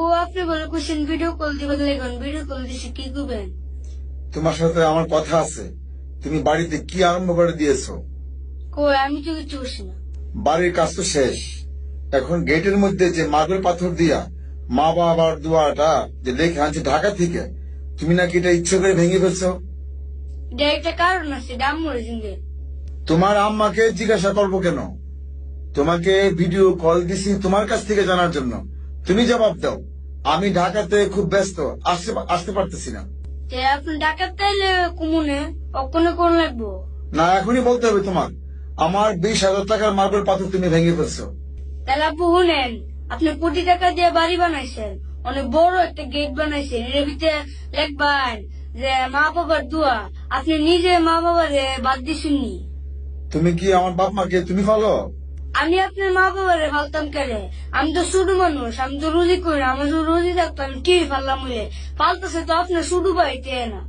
Question video call দিবেন লেগুন video call দিছি কি করবেন? তোমার সাথে আমার কথা আছে। তুমি বাড়িতে কি আরম্ভ করে দিয়েছ? কই আমি তো কিছু করছি না। বাড়ির কাজ তো শেষ। এখন গেটের মধ্যে যে মার্বেল পাথর দিয়া মা বাবার দুয়াটা যে লেখা আনছে ঢাকা থেকে তুমি নাকি এটা ইচ্ছে করে ভেঙে ফেলছো? এটা একটা কারণ আছে দাম মরে জিন্দে তোমার আম্মাকে জিজ্ঞাসা করব কেন? তোমাকে ভিডিও কল দিছি তোমার কাছ থেকে জানার জন্য। তুমি জবাব দাও। আমি ঢাকাতে খুব ব্যস্ত আসতে পারতেছি না। আপনি ডাকাত তাইলে অক্ষণে কোন লাগবো? না এখনই বলতে হবে তোমার। আমার বিশ হাজার টাকার মার্বেল পাথর তুমি ভেঙে ফেলছো। তাহলে আপু শুনেন আপনি কোটি টাকা দিয়ে বাড়ি বানাইছেন অনেক বড় একটা গেট বানাইছেন এর ভিতরে লিখবেন যে মা বাবার দোয়া আপনি নিজে মা বাবারে বাদ দিছেননি। তুমি কি আমার বাপ মাকে তুমি ভালো আমি আপনার মা বাবারে ফালতাম কেড়ে আমি তো শুধু মানুষ আমি তো রুজি করি না আমি তো রুজি থাকতো আমি কি ফাললাম হইলে ফালতেছে তো আপনার শুধু বাড়িতে না?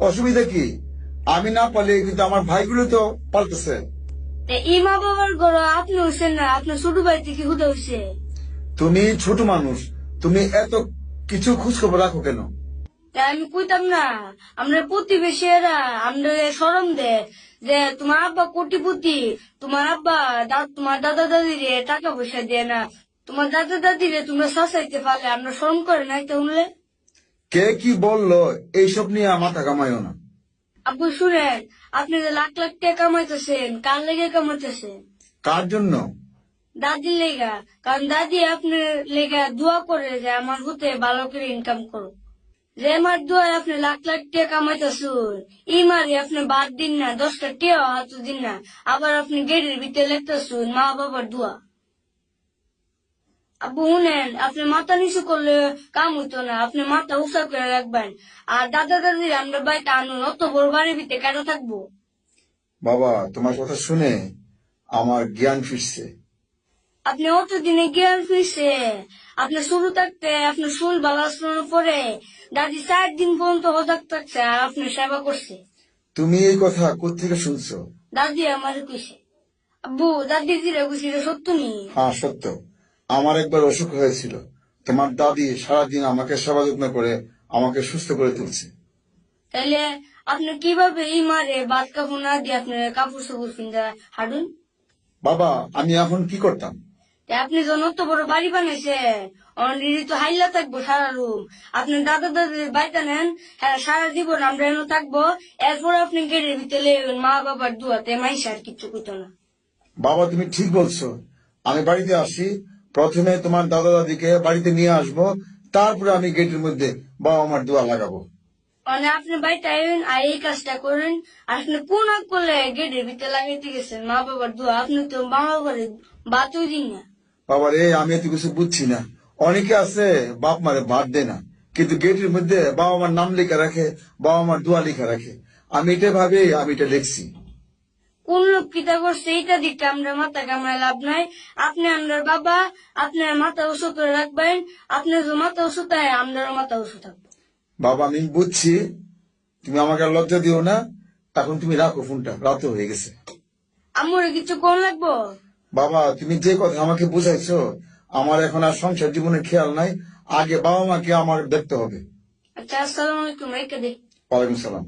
অসুবিধা কি? আমি না পারলে কিন্তু আমার ভাইগুলো তো পালতেছে। এই মা বাবার ঘর আপনি হইছেন না? আপনার শুধু বাড়িতে কি হুদা হইছে? তুমি ছোট মানুষ তুমি এত কিছু খোঁজ খবর রাখো কেন? তা আমি কইতাম না আমরা প্রতিবেশীরা আমরা সরম দে যে তোমার আব্বা কোটিপতি তোমার আব্বা তোমার দাদা দাদিরে টাকা পয়সা দিয়ে না তোমার দাদা দাদি রে তোমরা শাসাইতে পারলে আমরা শরম করে নাই তাহলে? কে কি বলল এইসব নিয়ে মাথা কামাইও না। আব্বু শুনেন আপনি যে লাখ লাখ টাকা কামাইতেছেন কার লেগে কামাইতেছেন? কার জন্য? দাদির লেগা কারণ দাদি আপনার লেগা দোয়া করে যে আমার হতে ভালো করে ইনকাম করো যে আমার দোয়ায় আপনি লাখ লাখ টাকা কামাইতেছুন। ই মারি আপনি বাদ দিন না দশটা টিয়া হাত দিন না। আবার আপনি গেটের ভিতরে লেখতেছুন মা বাবার দোয়া। আব্বু শুনেন আপনি মাথা নিচু করলে কাম হইতো না আপনি মাথা উঁচা করে রাখবেন। আর দাদা দাদির আমরা বাড়িতে আনুন অত বড় বাড়ির ভিতরে কেন থাকব? বাবা তোমার কথা শুনে আমার জ্ঞান ফিরছে। আপনি অত দিনে জ্ঞান ফিরছে। আপনি শুরু থাকতে আপনি শুল বালাসনের পরে দাদি চার দিন পর্যন্ত হজাক থাকছে আর আপনি সেবা করছে। তুমি এই কথা কোথেকে শুনছো? দাদি আমার কইছে আব্বু দাদি দিলে কইছে এটা সত্য নি? হ্যাঁ সত্য। আমার একবার অসুখ হয়েছিল। তোমার দাদি সারাদিন আমাকে সেবা যত্ন করে আমাকে সুস্থ করে তুলছে। তাহলে আপনি কীভাবে এই মারে বাদ কাপড় না দিয়ে আপনি কাপড় সাপড় কিনতে হাঁটুন? বাবা আমি এখন কি করতাম? আপনি যখন অত বড় বাড়ি বানাইছেন অলরেডি তো হাইলা থাকব সারা রুম। আপনি দাদা দাদির বাড়িতে নেন হ্যাঁ সারা জীবন আমরা এনে থাকব। এরপর আপনি গেটের ভিতরে মা বাবার দুয়াতে মাইস আর কিচ্ছু কইতো না। বাবা তুমি ঠিক বলছো। আমি বাড়িতে আসি প্রথমে তোমার দাদা দাদিকে বাড়িতে নিয়ে আসব তারপরে আমি গেটের মধ্যে বাবা আমার দোয়া লাগাবো। মানে আপনি বাড়িতে আইবেন আর এই কাজটা করেন। আপনি কোন করলে গেটের ভিতরে লাগাইতে গেছেন মা বাবার দোয়া? আপনি তো মা বাবার বাতুই দিন না। বাবা রে আমি এত কিছু বুঝছি না। অনেকে আছে বাপ মারে বাদ দেয় না। কিন্তু গেটের মধ্যে বাবা মার নাম লেখা রাখে বাবা মার দোয়া লেখা রাখে। আমি এটা ভাবে আমি এটা লিখছি কোন লোক কিতা করছে এইটা দিকটা আমরা মাথা কামড়ায় লাভ নাই। আপনি আপনার বাবা আপনার মাথা ওষুধ করে রাখবেন। আপনার যে মাথা ওষুধ হয় আপনারও মাথা ওষুধ থাকবে। বাবা আমি বুঝছি তুমি আমাকে আর লজ্জা দিও না। এখন তুমি রাখো ফোনটা রাত হয়ে গেছে। আমার কিছু কোন লাগবো? বাবা তুমি যে কথা আমাকে বুঝাইছো আমার এখন আর সংসার জীবনের খেয়াল নাই। আগে বাবা মাকে আমার দেখতে হবে। আচ্ছা আসসালামাইকুম ওয়ালাইকুম সালাম।